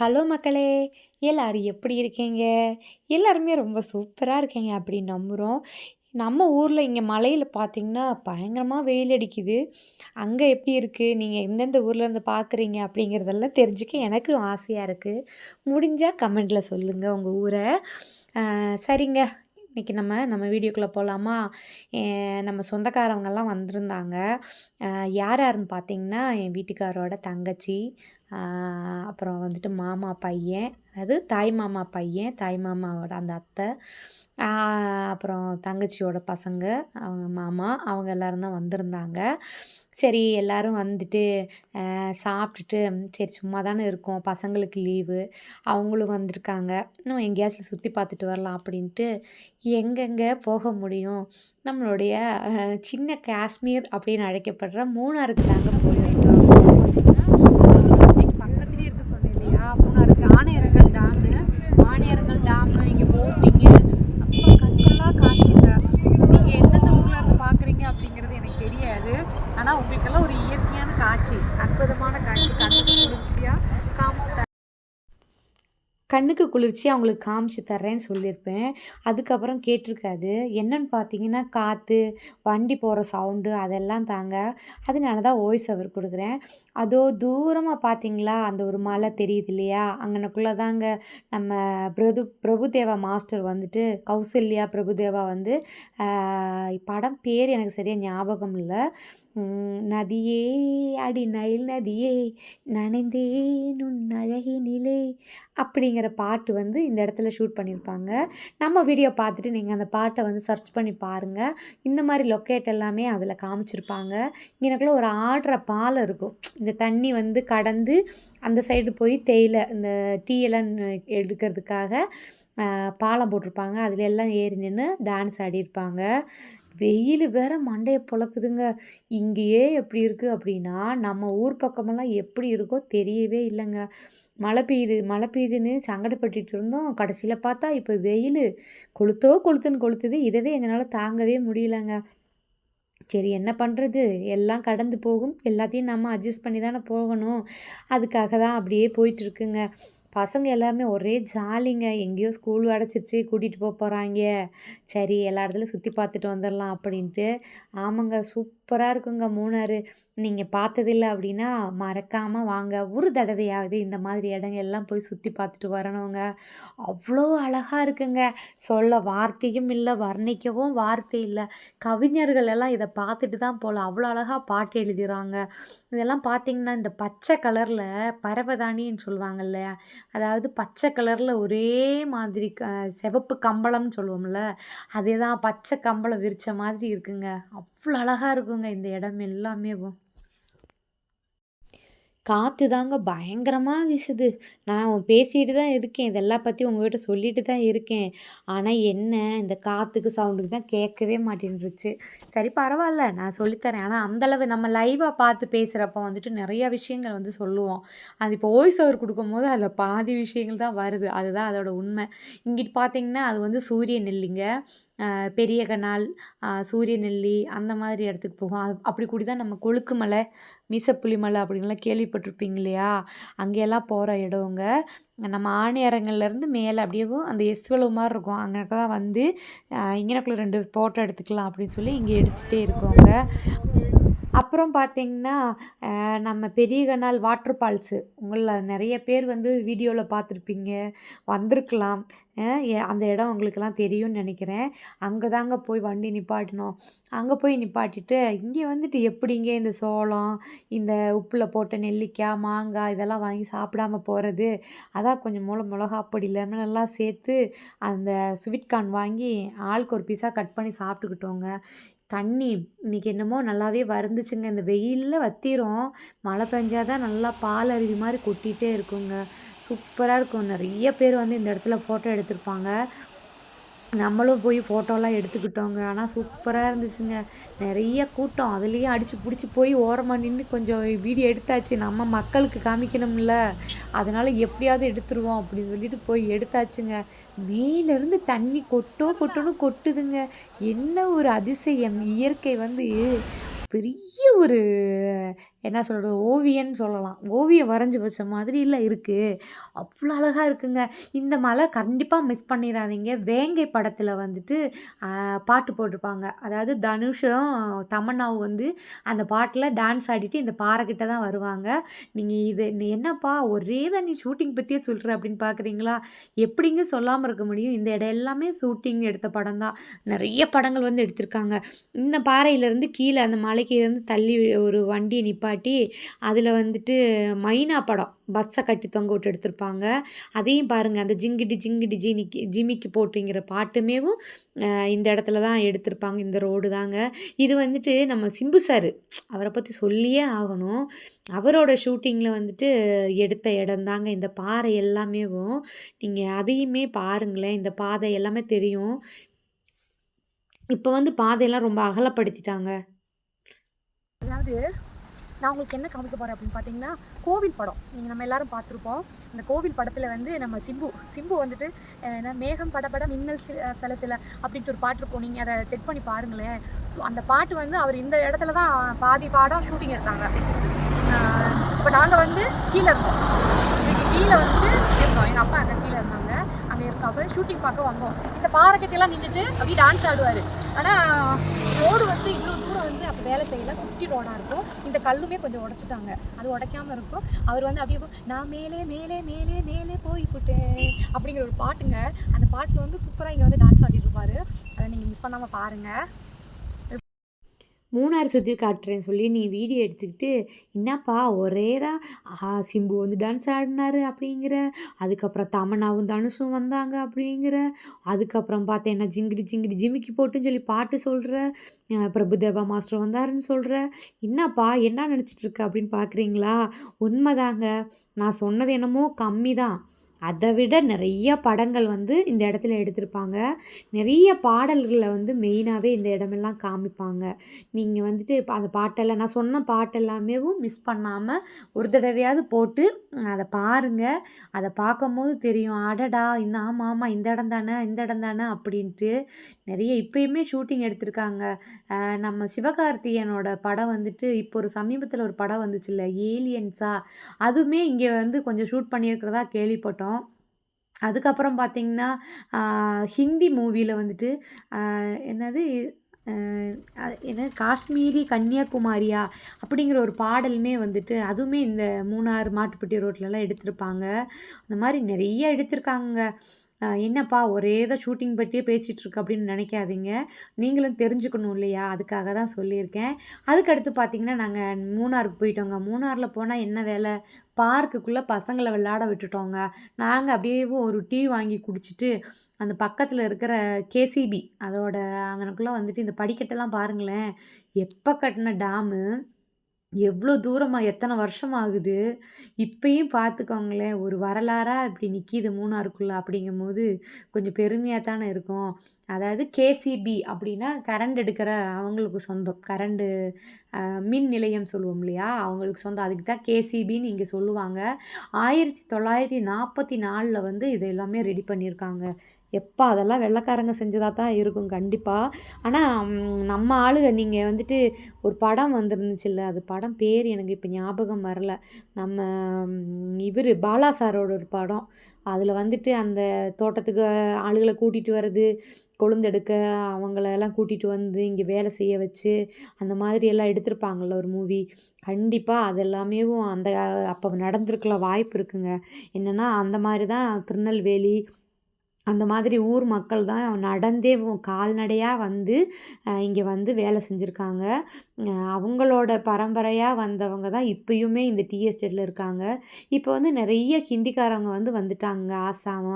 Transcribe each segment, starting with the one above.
Hello மக்களே எல்லோரும் எப்படி இருக்கீங்க? எல்லாருமே ரொம்ப சூப்பராக இருக்கீங்க அப்படின்னு நம்புகிறோம் நம்ம ஊரில் இங்கே மலையில் பார்த்தீங்கன்னா பயங்கரமாக வெயில் அடிக்குது. அங்கே எப்படி இருக்குது நீங்கள் எந்தெந்த ஊரில் இருந்து பார்க்குறீங்க அப்படிங்கிறதெல்லாம் தெரிஞ்சுக்க எனக்கு ஆசையாக இருக்குது முடிஞ்சால் கமெண்டில் சொல்லுங்கள் உங்கள் ஊரை. சரிங்க. இன்றைக்கி நம்ம நம்ம வீடியோக்குள்ளே போகலாமா நம்ம சொந்தக்காரவங்கெல்லாம் வந்திருந்தாங்க. யார் யாருன்னு பார்த்தீங்கன்னா என் வீட்டுக்காரோட தங்கச்சி அப்புறம் வந்துட்டு மாமா பையன் அதாவது தாய் மாமா பையன் தாய் மாமாவோட அந்த அத்தை அப்புறம் தங்கச்சியோட பசங்க அவங்க மாமா அவங்க எல்லாரும் தான் வந்திருந்தாங்க. சரி எல்லோரும் வந்துட்டு சாப்பிட்டுட்டு சரி சும்மா தானே இருக்கோம் பசங்களுக்கு லீவு அவங்களும் வந்திருக்காங்க. நம்ம எங்கேயாச்சும் சுற்றி பார்த்துட்டு வரலாம் அப்படின்ட்டு எங்கெங்கே போக முடியும்? நம்மளுடைய சின்ன காஷ்மீர் அப்படின்னு அழைக்கப்படுற மூணாருக்கு தாங்க போயிருந்தோம் வீட்டு பக்கத்துலேயே இருக்குன்னு சொன்னேன் இல்லையா மூணாருக்கு ஆணையரங்கல் டேமு ஆணையரங்கல் டேமு இங்கே போட்டிங்கு அப்புறம் கண்கொள்ளா காட்சிங்க நீங்கள் எந்தெந்த ஊரில் இருந்து பார்க்குறீங்க அப்படிங்கிறது எனக்கு தெரியாது ஆனால் உங்களுக்கெல்லாம் ஒரு இயற்கையான காட்சி அற்புதமான காட்சி கண்ணுக்கு குளிர்ச்சியாக காமிச்சு கண்ணுக்கு குளிர்ச்சி அவங்களுக்கு காமிச்சு தர்றேன்னு சொல்லியிருப்பேன். அதுக்கப்புறம் கேட்டிருக்காது. என்னன்னு பார்த்தீங்கன்னா காற்று வண்டி போகிற சவுண்டு அதெல்லாம் தாங்க. அதனால தான் வாய்ஸ் அவர் கொடுக்குறேன். அதோ தூரமாக பார்த்தீங்களா? அந்த ஒரு மலை தெரியுது இல்லையா? அங்கனக்குள்ளே தாங்க நம்ம பிரது பிரபுதேவா மாஸ்டர் வந்துட்டு கௌசல்யா பிரபுதேவா வந்து படம் பேர் எனக்கு சரியாக ஞாபகம் இல்லை. நதியே அடி நைல் நதியே நனைந்தேன் உன் அழகினிலே அப்படிங்கிற பாட்டு வந்து இந்த இடத்துல ஷூட் பண்ணியிருப்பாங்க நம்ம வீடியோ பார்த்துட்டு நீங்கள் அந்த பாட்டை வந்து சர்ச் பண்ணி பாருங்கள் இந்த மாதிரி லொக்கேட் எல்லாமே அதில் காமிச்சிருப்பாங்க. இங்கனக்குள்ள ஒரு ஆடுற பாலம் இருக்கும். இந்த தண்ணி வந்து கடந்து அந்த சைடு போய் தேயிலை இந்த டீயெல்லாம் எடுக்கிறதுக்காக பாலம் போட்டிருப்பாங்க. அதில் எல்லாம் ஏறி நின்று டான்ஸ் ஆடியிருப்பாங்க. வெயில் வேற மண்டையை பொழக்குதுங்க. இங்கேயே எப்படி இருக்குது அப்படின்னா நம்ம ஊர் பக்கமெல்லாம் எப்படி இருக்கோ தெரியவே இல்லைங்க. மழை பெய்யுது மழை பெய்யுதுன்னு சங்கடப்பட்டுட்டு இருந்தோம். கடைசியில் பார்த்தா இப்போ வெயில். கொளுத்தோ கொளுத்துன்னு கொளுத்துது. இதவே எங்களால் தாங்கவே முடியலங்க. சரி என்ன பண்ணுறது எல்லாம் கடந்து போகும். எல்லாத்தையும் நம்ம அட்ஜஸ்ட் பண்ணி தானே போகணும். அதுக்காக தான் அப்படியே போயிட்டுருக்குங்க பசங்க எல்லாருமே ஒரே ஜாலிங்க. எங்கேயோ ஸ்கூல் அடைச்சிருச்சு கூட்டிகிட்டு போக போகிறாங்க சரி எல்லா இடத்துலையும் சுற்றி பார்த்துட்டு வந்துடலாம் அப்படின்ட்டு. ஆமாங்க சூப் சூப்பராக இருக்குங்க மூணாறு. நீங்கள் பார்த்ததில்ல அப்படின்னா மறக்காமல் வாங்க. ஒரு தடவையாவது இந்த மாதிரி இடங்கள்லாம் போய் சுற்றி பார்த்துட்டு வரணுங்க. அவ்வளோ அழகாக இருக்குங்க. சொல்ல வார்த்தையும் இல்லை வர்ணிக்கவும் வார்த்தை இல்லை. கவிஞர்கள் எல்லாம் இதை பார்த்துட்டு தான் போல. அவ்வளோ அழகாக பாட்டு எழுதிடுறாங்க இதெல்லாம் பார்த்தீங்கன்னா இந்த பச்சை கலரில் பரவதானின்னு சொல்லுவாங்க இல்லையா? அதாவது பச்சை கலரில் ஒரே மாதிரி க சிவப்பு கம்பளம்னு சொல்லுவோம்ல. அதே தான் பச்சை கம்பளம் விரித்த மாதிரி இருக்குங்க. அவ்வளோ அழகாக இருக்குங்க. இந்த இடம் எல்லாமே காற்று தாங்க பயங்கரமாக வீசுது. நான் பேசிட்டு தான் இருக்கேன். இதெல்லாம் பற்றி உங்ககிட்ட சொல்லிட்டு தான் இருக்கேன். ஆனால் என்ன? இந்த காற்றுக்கு சவுண்டுக்கு தான் கேட்கவே மாட்டேன்ருச்சு சரி பரவாயில்ல. நான் சொல்லித்தரேன். ஆனால் அந்தளவு நம்ம லைவாக பார்த்து பேசுகிறப்ப வந்துட்டு நிறையா விஷயங்கள் வந்து சொல்லுவோம். அது இப்போ வாய்ஸ் ஓவர் கொடுக்கும்போது அதில் பாதி விஷயங்கள் தான் வருது. அதுதான் அதோட உண்மை. இங்கிட்டு பார்த்தீங்கன்னா அது வந்து சூரியன் இல்லைங்க. பெரிய கனால் சூரியநெல்லி சூரிய நெல்லி அந்த மாதிரி இடத்துக்கு போகும். அது அப்படி கூடி தான் நம்ம கொழுக்குமலை மீசப்புலி மலை அப்படின்லாம் கேள்விப்பட்டிருப்பீங்க இல்லையா? அங்கெல்லாம் போகிற இடங்க நம்ம ஆணையரங்கள்லேருந்து மேலே அப்படியேவும் அந்த எஸ்வலவு மாதிரி இருக்கும். அங்கே தான் வந்து இங்கனக்குள்ள ரெண்டு ஃபோட்டோ எடுத்துக்கலாம் அப்படின்னு சொல்லி இங்கே எடுத்துகிட்டே இருக்கோங்க. அப்புறம் பார்த்தீங்கன்னா நம்ம பெரிய கனால் வாட்டர் ஃபால்ஸு. உங்களில் நிறைய பேர் வந்து வீடியோவில் பார்த்துருப்பீங்க. வந்திருக்கலாம். அந்த இடம் உங்களுக்கெல்லாம் தெரியும்னு நினைக்கிறேன். அங்கே தாங்க போய் வண்டி நிப்பாட்டினோம் அங்கே போய் நிப்பாட்டிட்டு இங்கே வந்துட்டு எப்படிங்க இந்த சோளம் இந்த உப்பில் போட்ட நெல்லிக்காய் மாங்காய் இதெல்லாம் வாங்கி சாப்பிடாம போகிறது அதான் கொஞ்சம் மூளை மிளகா பொடி லெமன் எல்லாம் சேர்த்து அந்த ஸ்வீட் கார்ன் வாங்கி ஆளுக்கு ஒரு பீஸாக கட் பண்ணி சாப்பிட்டுக்கிட்டோங்க. தண்ணி இன்னைக்கு என்னமோ நல்லாவே வறந்துச்சுங்க. இந்த வெயிலில் வத்திரும். மழை பெஞ்சாதான் நல்லா பால் அருவி மாதிரி கொட்டிகிட்டே இருக்குங்க. சூப்பராக இருக்கும். நிறைய பேர் வந்து இந்த இடத்துல ஃபோட்டோ எடுத்திருப்பாங்க. நம்மளும் போய் ஃபோட்டோலாம் எடுத்துக்கிட்டோங்க. ஆனால் சூப்பராக இருந்துச்சுங்க. நிறைய கூட்டம். அதுலேயும் அடித்து பிடிச்சி போய் ஓரமாக நின்று கொஞ்சம் வீடியோ எடுத்தாச்சு. நம்ம மக்களுக்கு காமிக்கணும்ல. அதனால் எப்படியாவது எடுத்துருவோம் அப்படின்னு சொல்லிட்டு போய் எடுத்தாச்சுங்க. மேலேருந்து தண்ணி கொட்டோ கொட்டோன்னு கொட்டுதுங்க. என்ன ஒரு அதிசயம். இயற்கை வந்து பெரிய ஒரு என்ன சொல்கிறது ஓவியன்னு சொல்லலாம். ஓவியம் வரைஞ்சி வச்ச மாதிரியில் இருக்குது அவ்வளோ அழகாக இருக்குங்க. இந்த மலை கண்டிப்பாக மிஸ் பண்ணிடாதீங்க. வேங்கை படத்தில் வந்துட்டு பாட்டு போட்டிருப்பாங்க. அதாவது தனுஷும் தமன்னாவும் வந்து அந்த பாட்டில் டான்ஸ் ஆடிட்டு இந்த பாறை தான் வருவாங்க. நீங்கள் இது நீ என்னப்பா ஒரே தான் நீ ஷூட்டிங் பற்றியே சொல்கிற அப்படின்னு பார்க்குறீங்களா எப்படிங்க சொல்லாமல் இருக்க முடியும்? இந்த இடம் எல்லாமே ஷூட்டிங் எடுத்த படம் தான். நிறைய படங்கள் வந்து எடுத்திருக்காங்க. இந்த பாறையிலேருந்து கீழே அந்த மலை மலைக்கிலேருந்து தள்ளி ஒரு வண்டியை நிப்பாட்டி அதில் வந்துட்டு மைனா படம் பஸ்ஸை கட்டி தொங்க விட்டு எடுத்திருப்பாங்க. அதையும் பாருங்கள் அந்த ஜிங்கிடி ஜிங்கிடி ஜினிக்கு ஜிமிக்கு போட்டுங்கிற பாட்டுமேவும் இந்த இடத்துல தான் எடுத்திருப்பாங்க இந்த ரோடு தாங்க. இது வந்துட்டு நம்ம சிம்பு சார் அவரை பற்றி சொல்லியே ஆகணும். அவரோட ஷூட்டிங்கில் வந்துட்டு எடுத்த இடம் தாங்க இந்த பாறை எல்லாமேவும். நீங்கள் அதையுமே பாருங்களேன் இந்த பாதை எல்லாமே தெரியும். இப்போ வந்து பாதையெல்லாம் ரொம்ப அகலப்படுத்திட்டாங்க. அதாவது நான் உங்களுக்கு என்ன காமிக்க போகிறேன் அப்படின்னு பார்த்தீங்கன்னா கோவில் படம். நீங்கள் நம்ம எல்லாரும் பார்த்துருப்போம். இந்த கோவில் படத்தில் வந்து நம்ம சிம்பு சிம்பு வந்துட்டு ஏன்னா என்ன மேகம் படப்பட மின்னல் சில சில சில அப்படின்ட்டு ஒரு பாட்டு இருக்கும். நீங்கள் அதை செக் பண்ணி பாருங்களேன். ஸோ அந்த பாட்டு வந்து அவர் இந்த இடத்துல தான் பாதி பாடம் ஷூட்டிங் எடுத்தாங்க. இப்போ நாங்கள் வந்து கீழே இருந்தோம். இதுக்கு கீழே வந்து இருந்தோம். எங்கள் அப்பா அங்கே கீழே இருந்தாங்க. அங்கே இருந்தோம் போய் ஷூட்டிங் பார்க்க வந்தோம். இந்த பாறைக்கட்டையெல்லாம் நின்றுட்டு அப்படியே டான்ஸ் ஆடுவார். ஆனால் ரோடு வந்து இவ்வளோ வந்து அப்போ வேலை செய்யல. குட்டி ரோடாக இருக்கும். இந்த கல்லுமே கொஞ்சம் உடைச்சிட்டாங்க. அது உடைக்காமல் இருக்கும். அவர் வந்து அப்படியே நான் மேலே மேலே மேலே மேலே போய்விட்டேன். அப்படிங்கிற ஒரு பாட்டுங்க. அந்த பாட்டில் வந்து சூப்பராக இங்கே வந்து டான்ஸ் ஆடிட்டு இருப்பாரு. அதை நீங்கள் மிஸ் பண்ணாமல் பாருங்கள் மூணாறு சுற்றி காட்டுறேன்னு சொல்லி நீ வீடியோ எடுத்துக்கிட்டு என்னப்பா ஒரே தான் ஆஹா சிம்பு வந்து டான்ஸ் ஆடினாரு அப்படிங்கிற. அதுக்கப்புறம் தமனாவும் தனுஷும் வந்தாங்க அப்படிங்கிற. அதுக்கப்புறம் பார்த்தேன்னா ஜிங்கிடி ஜிங்கிடி ஜிமிக்கி போட்டுன்னு சொல்லி பாட்டு சொல்கிற பிரபுதேவா மாஸ்டர் வந்தாருன்னு சொல்கிற என்னப்பா என்ன நினச்சிட்ருக்க அப்படின்னு பார்க்குறீங்களா உண்மைதாங்க. நான் சொன்னது என்னமோ கம்மி தான் அதை விட நிறைய படங்கள் வந்து இந்த இடத்துல எடுத்திருப்பாங்க. நிறைய பாடல்களை வந்து மெயினாகவே இந்த இடமெல்லாம் காமிப்பாங்க. நீங்கள் வந்துட்டு இப்போ அந்த பாட்டெல்லாம் நான் சொன்ன பாட்டெல்லாமேவும் மிஸ் பண்ணாமல் ஒரு தடவையாவது போட்டு அதை பாருங்கள் அதை பார்க்கும்போது தெரியும் அடடா இந்த ஆமாம் ஆமாம் இந்த இடம் தானே இந்த இடம் தானே அப்படின்ட்டு நிறைய இப்போயுமே ஷூட்டிங் எடுத்திருக்காங்க. நம்ம சிவகார்த்திகேயனோட படம் வந்துட்டு இப்போ ஒரு சமீபத்தில் ஒரு படம் வந்துச்சுல்ல ஏலியன்ஸா அதுவுமே இங்கே வந்து கொஞ்சம் ஷூட் பண்ணியிருக்கிறதா கேள்விப்பட்டோம். அதுக்கப்புறம் பார்த்தீங்கன்னா ஹிந்தி மூவியில் வந்துட்டு என்னது என்ன காஷ்மீரி கன்னியாகுமாரியா அப்படிங்கிற ஒரு பாடலுமே வந்துட்டு அதுவுமே இந்த மூணாறு மாட்டுப்பட்டி ரோட்லலாம் எடுத்திருப்பாங்க. அந்த மாதிரி நிறைய எடுத்திருக்காங்க என்னப்பா ஒரே தான் ஷூட்டிங் பற்றியே பேசிகிட்ருக்கு அப்படின்னு நினைக்காதீங்க. நீங்களும் தெரிஞ்சுக்கணும் இல்லையா? அதுக்காக தான் சொல்லியிருக்கேன். அதுக்கடுத்து பார்த்தீங்கன்னா நாங்கள் மூணாருக்கு போயிட்டோங்க. மூணாரில் போனால் என்ன வேலை? பார்க்குக்குள்ளே பசங்களை விளையாட விட்டுட்டோங்க. நாங்கள் அப்படியே ஒரு டீ வாங்கி குடிச்சிட்டு அந்த பக்கத்தில் இருக்கிற கேசிபி அதோட அங்கனக்குள்ளே வந்துட்டு இந்த படிக்கட்டெல்லாம் பாருங்களேன். எப்போ கட்டின டேமு? எவ்வளோ தூரமாக எத்தனை வருஷம் ஆகுது? இப்பயும் பார்த்துக்கோங்களேன் ஒரு வரலாறாக இப்படி நிற்கிது மூணாருக்குள்ளே அப்படிங்கும்போது கொஞ்சம் பெருமையாக தானே இருக்கும். அதாவது கேசிபி அப்படின்னா கரண்ட் எடுக்கிற அவங்களுக்கு சொந்தம். கரண்டு மின் நிலையம் சொல்லுவோம் இல்லையா? அவங்களுக்கு சொந்தம். அதுக்கு தான் கேசிபின்னு இங்கே சொல்லுவாங்க. ஆயிரத்தி தொள்ளாயிரத்தி நாற்பத்தி நாலில் வந்து இது எல்லாமே ரெடி பண்ணியிருக்காங்க. எப்போ அதெல்லாம் வெள்ளைக்காரங்க செஞ்சதாக தான் இருக்கும் கண்டிப்பாக ஆனால் நம்ம ஆளுங்க நீங்கள் வந்துட்டு ஒரு படம் வந்துருந்துச்சுல்ல அது படம் பேர் எனக்கு இப்போ ஞாபகம் வரல. நம்ம இவர் பாலா சாரோட ஒரு படம். அதில் வந்துட்டு அந்த தோட்டத்துக்கு ஆளுகளை கூட்டிகிட்டு வர்றது கொழுந்தெடுக்க அவங்களெல்லாம் கூட்டிகிட்டு வந்து இங்கே வேலை செய்ய வச்சு அந்த மாதிரி எல்லாம் எடுத்திருப்பாங்கள்ல ஒரு மூவி. கண்டிப்பாக அது எல்லாமேவும் அந்த அப்போ நடந்திருக்கலாம் வாய்ப்பு இருக்குங்க. என்னென்னா அந்த மாதிரி தான் திருநெல்வேலி அந்த மாதிரி ஊர் மக்கள் தான் நடந்தே கால்நடையாக வந்து இங்கே வந்து வேலை செஞ்சுருக்காங்க. அவங்களோட பரம்பரையாக வந்தவங்க தான் இப்போயுமே இந்த டீ எஸ்டேட்டில் இருக்காங்க. இப்போ வந்து நிறைய ஹிந்திக்காரவங்க வந்து வந்துட்டாங்க. ஆசாம்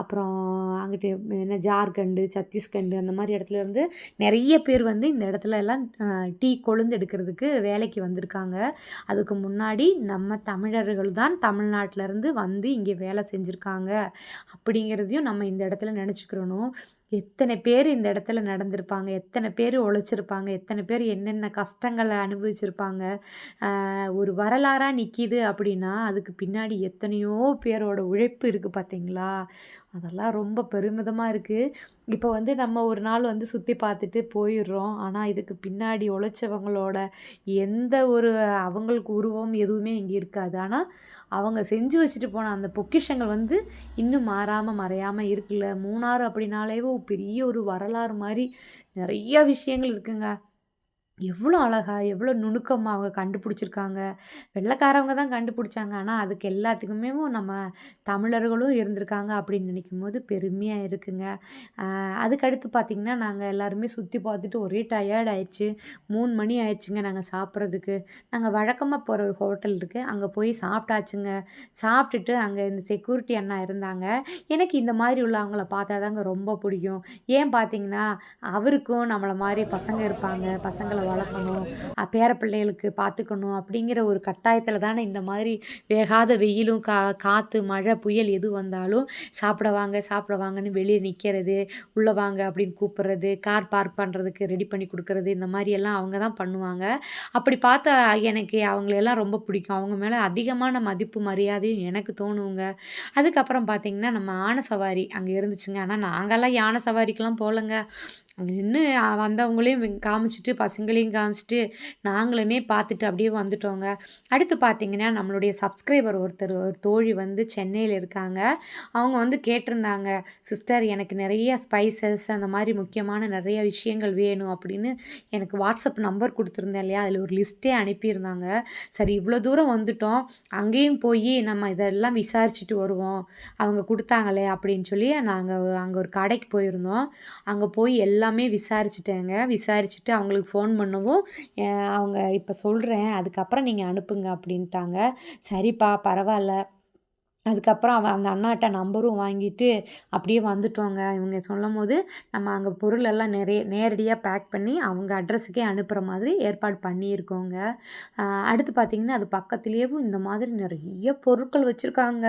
அப்புறம் அங்கிட்டு என்ன ஜார்க்கண்டு சத்தீஸ்கண்டு அந்த மாதிரி இடத்துல இருந்து நிறைய பேர் வந்து இந்த இடத்துல எல்லாம் டீ கொழுந்து எடுக்கிறதுக்கு வேலைக்கு வந்திருக்காங்க. அதுக்கு முன்னாடி நம்ம தமிழர்கள் தான் தமிழ்நாட்டிலேருந்து வந்து இங்கே வேலை செஞ்சுருக்காங்க. அப்படிங்கிறதையும் நம்ம இந்த இடத்துல நினச்சிக்கிறணும் எத்தனை பேர் இந்த இடத்துல நடந்திருப்பாங்க? எத்தனை பேர் உழைச்சிருப்பாங்க? எத்தனை பேர் என்னென்ன கஷ்டங்களை அனுபவிச்சிருப்பாங்க? ஒரு வரலாறாக நிற்கிது அப்படின்னா அதுக்கு பின்னாடி எத்தனையோ பேரோட உழைப்பு இருக்குது பார்த்தீங்களா அதெல்லாம் ரொம்ப பெருமிதமாக இருக்குது இப்போ வந்து நம்ம ஒரு நாள் வந்து சுற்றி பார்த்துட்டு போயிடுறோம். ஆனால் இதுக்கு பின்னாடி உழைச்சவங்களோட எந்த ஒரு அவங்களுக்கு உருவம் எதுவுமே இங்கே இருக்காது. ஆனால் அவங்க செஞ்சு வச்சுட்டு போன அந்த பொக்கிஷங்கள் வந்து இன்னும் மாறாமல் மறையாமல் இருக்குல்ல? மூணாறு அப்படின்னாலேவோ பெரிய ஒரு வரலாறு மாதிரி நிறைய விஷயங்கள் இருக்குங்க. எவ்வளோ அழகா எவ்வளோ நுணுக்கமாக அவங்க கண்டுபிடிச்சிருக்காங்க. வெள்ளைக்காரவங்க தான் கண்டுபிடிச்சாங்க. ஆனால் அதுக்கு எல்லாத்துக்குமே நம்ம தமிழர்களும் இருந்திருக்காங்க அப்படின்னு நினைக்கும் போது பெருமையாக இருக்குங்க அதுக்கடுத்து பார்த்திங்கன்னா நாங்கள் எல்லாருமே சுற்றி பார்த்துட்டு ஒரே டயர்ட் ஆயிடுச்சு. மூணு மணி ஆயிடுச்சுங்க நாங்கள் சாப்பிட்றதுக்கு. நாங்கள் வழக்கமாக போகிற ஒரு ஹோட்டல் இருக்குது அங்கே போய் சாப்பிட்டாச்சுங்க. சாப்பிட்டுட்டு அங்கே இந்த செக்யூரிட்டி அண்ணா இருந்தாங்க. எனக்கு இந்த மாதிரி உள்ளவங்கள பார்த்தா தாங்க ரொம்ப பிடிக்கும். ஏன் பார்த்தீங்கன்னா அவருக்கும் நம்மளை மாதிரி பசங்க இருப்பாங்க. பசங்களை வளர்க்கணும் பேர பிள்ளைகளுக்கு பார்த்துக்கணும் அப்படிங்கிற ஒரு கட்டாயத்தில் தானே இந்த மாதிரி வேகாத வெயிலும் கா காற்று மழை புயல் எது வந்தாலும் சாப்பிட வாங்க சாப்பிட வாங்கன்னு வெளியே நிற்கிறது உள்ளே வாங்க அப்படின்னு கூப்பிட்றது கார் பார்க் பண்ணுறதுக்கு ரெடி பண்ணி கொடுக்கறது இந்த மாதிரி எல்லாம் அவங்க தான் பண்ணுவாங்க. அப்படி பார்த்தா எனக்கு அவங்களெல்லாம் ரொம்ப பிடிக்கும். அவங்க மேலே அதிகமான மதிப்பு மரியாதையும் எனக்கு தோணுங்க. அதுக்கப்புறம் பார்த்தீங்கன்னா நம்ம ஆன சவாரி அங்கே இருந்துச்சுங்க. ஆனால் நாங்கள்லாம் யானை சவாரிக்கெலாம் போகலங்க. நின்று வந்தவங்களையும் காமிச்சிட்டு பசங்க பசங்களையும் காமிச்சிட்டு நாங்களுமே பார்த்துட்டு அப்படியே வந்துட்டோங்க. அடுத்து பார்த்தீங்கன்னா நம்மளுடைய சப்ஸ்கிரைபர் ஒருத்தர் ஒரு தோழி வந்து சென்னையில் இருக்காங்க. அவங்க வந்து கேட்டிருந்தாங்க சிஸ்டர் எனக்கு நிறைய ஸ்பைசஸ் அந்த மாதிரி முக்கியமான நிறைய விஷயங்கள் வேணும் அப்படின்னு. எனக்கு வாட்ஸ்அப் நம்பர் கொடுத்துருந்தேன் இல்லையா? அதில் ஒரு லிஸ்ட்டே அனுப்பியிருந்தாங்க. சரி இவ்வளோ தூரம் வந்துட்டோம். அங்கேயும் போய் நம்ம இதெல்லாம் விசாரிச்சுட்டு வருவோம். அவங்க கொடுத்தாங்களே அப்படின்னு சொல்லி நாங்கள் அங்கே ஒரு கடைக்கு போயிருந்தோம். அங்கே போய் எல்லாமே விசாரிச்சுட்டேங்க. விசாரிச்சுட்டு அவங்களுக்கு ஃபோன் பண்ணவும். அவங்க இப்போ சொல்கிறேன் அதுக்கப்புறம் நீங்கள் அனுப்புங்க அப்படின்ட்டாங்க. சரிப்பா பரவாயில்ல. அதுக்கப்புறம் அவன் அந்த அண்ணாட்ட நம்பரும் வாங்கிட்டு அப்படியே வந்துட்டோங்க. இவங்க சொல்லும் போது நம்ம அங்கே பொருள் எல்லாம் நிறைய நேரடியாக பேக் பண்ணி அவங்க அட்ரஸுக்கே அனுப்புகிற மாதிரி ஏற்பாடு பண்ணியிருக்கோங்க. அடுத்து பார்த்திங்கன்னா அது பக்கத்துலேயும் இந்த மாதிரி நிறைய பொருட்கள் வச்சுருக்காங்க.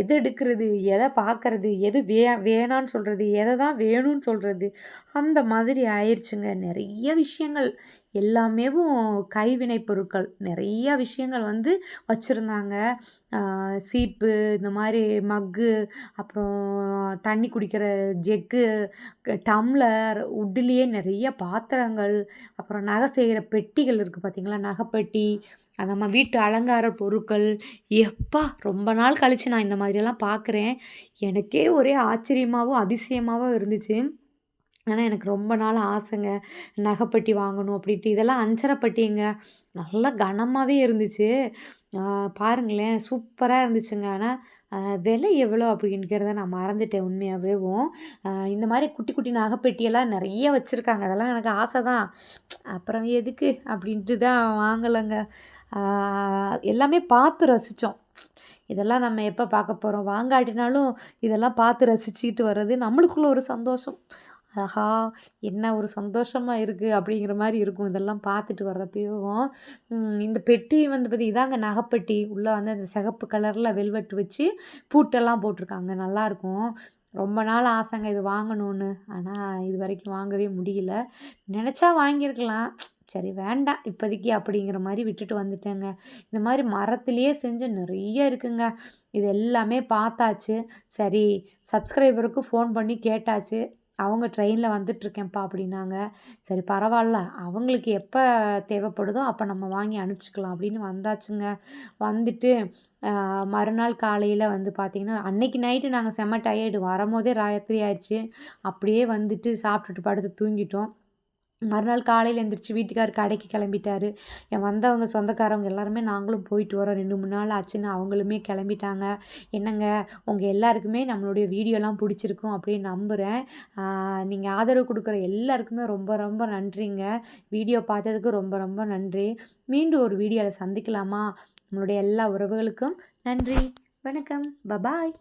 எது எடுக்கிறது எதை பார்க்கறது எது வே வேணான்னு சொல்கிறது எதை தான் வேணும்னு சொல்கிறது அந்த மாதிரி ஆயிடுச்சுங்க நிறைய விஷயங்கள். எல்லாமேவும் கைவினை பொருட்கள். நிறையா விஷயங்கள் வந்து வச்சுருந்தாங்க. சீப்பு இந்த மாதிரி மக்கு அப்புறம் தண்ணி குடிக்கிற ஜெக்கு டம்ளர் உட்லேயே நிறைய பாத்திரங்கள் அப்புறம் நகை செய்கிற பெட்டிகள் இருக்குது பார்த்தீங்களா நகைப்பெட்டி அந்த நம்ம வீட்டு அலங்கார பொருட்கள். எப்பா ரொம்ப நாள் கழித்து நான் இந்த மாதிரியெல்லாம் பார்க்குறேன் எனக்கே ஒரே ஆச்சரியமாகவும் அதிசயமாகவும் இருந்துச்சு. ஆனால் எனக்கு ரொம்ப நாள் ஆசைங்க. நகைப்பட்டி வாங்கணும் அப்படின்ட்டு. இதெல்லாம் அஞ்சரைப்பட்டிங்க. நல்லா கனமாகவே இருந்துச்சு. பாருங்களேன் சூப்பராக இருந்துச்சுங்க. ஆனால் விலை எவ்வளோ அப்படிங்கிறத நான் மறந்துட்டேன் உண்மையாகவேவும் இந்த மாதிரி குட்டி குட்டி நகைப்பெட்டியெல்லாம் நிறைய வச்சுருக்காங்க. அதெல்லாம் எனக்கு ஆசை தான் அப்புறம் எதுக்கு அப்படின்ட்டு தான் வாங்கலைங்க. எல்லாமே பார்த்து ரசித்தோம் இதெல்லாம் நம்ம எப்போ பார்க்க போகிறோம் வாங்காட்டினாலும் இதெல்லாம் பார்த்து ரசிச்சுக்கிட்டு வர்றது நம்மளுக்குள்ள ஒரு சந்தோஷம். ஆஹா என்ன ஒரு சந்தோஷமாக இருக்குது அப்படிங்கிற மாதிரி இருக்கும். இதெல்லாம் பார்த்துட்டு வர்றப்பயும் இந்த பெட்டி வந்து பார்த்தி இதாங்க நகைப்பெட்டி. உள்ளே வந்து அந்த சிகப்பு கலரில் வெல்வெட் வச்சு பூட்டெல்லாம் போட்டிருக்காங்க. நல்லாயிருக்கும் ரொம்ப நாள் ஆசைங்க இது வாங்கணும்னு. ஆனால் இது வரைக்கும் வாங்கவே முடியல. நினச்சா வாங்கியிருக்கலாம். சரி வேண்டாம். இப்போதைக்கு அப்படிங்கிற மாதிரி விட்டுட்டு வந்துட்டேங்க. இந்த மாதிரி மரத்துலேயே செஞ்ச நிறைய இருக்குங்க. இது எல்லாமே பார்த்தாச்சு. சரி சப்ஸ்கிரைபருக்கு ஃபோன் பண்ணி கேட்டாச்சு. அவங்க ட்ரெயினில் வந்துட்டுருக்கேன்ப்பா அப்படின்னாங்க. சரி பரவாயில்ல. அவங்களுக்கு எப்போ தேவைப்படுதோ அப்போ நம்ம வாங்கி அனுப்பிச்சிக்கலாம் அப்படின்னு வந்தாச்சுங்க. வந்துட்டு மறுநாள் காலையில் வந்து பார்த்திங்கன்னா அன்னைக்கு நைட்டு நாங்கள் செம்ம டயர்டு வரும்போதே ராத்திரி ஆயிடுச்சு. அப்படியே வந்துட்டு சாப்பிட்டுட்டு படுத்து தூங்கிட்டோம். மறுநாள் காலையில் எந்திரிச்சு வீட்டுக்கார் கடைக்கு கிளம்பிட்டாரு. என் வந்தவங்க சொந்தக்காரவங்க எல்லாருமே நாங்களும் போயிட்டு வரோம். ரெண்டு மூணு நாள் ஆச்சுன்னு அவங்களுமே கிளம்பிட்டாங்க. என்னங்க உங்கள் எல்லாருக்குமே நம்மளுடைய வீடியோலாம் பிடிச்சிருக்கும் அப்படின்னு நம்புகிறேன் நீங்கள் ஆதரவு கொடுக்குற எல்லாருக்குமே ரொம்ப ரொம்ப நன்றிங்க. வீடியோ பார்த்ததுக்கு ரொம்ப ரொம்ப நன்றி. மீண்டும் ஒரு வீடியோவில் சந்திக்கலாமா? நம்மளுடைய எல்லா உறவுகளுக்கும் நன்றி. வணக்கம். பபாய்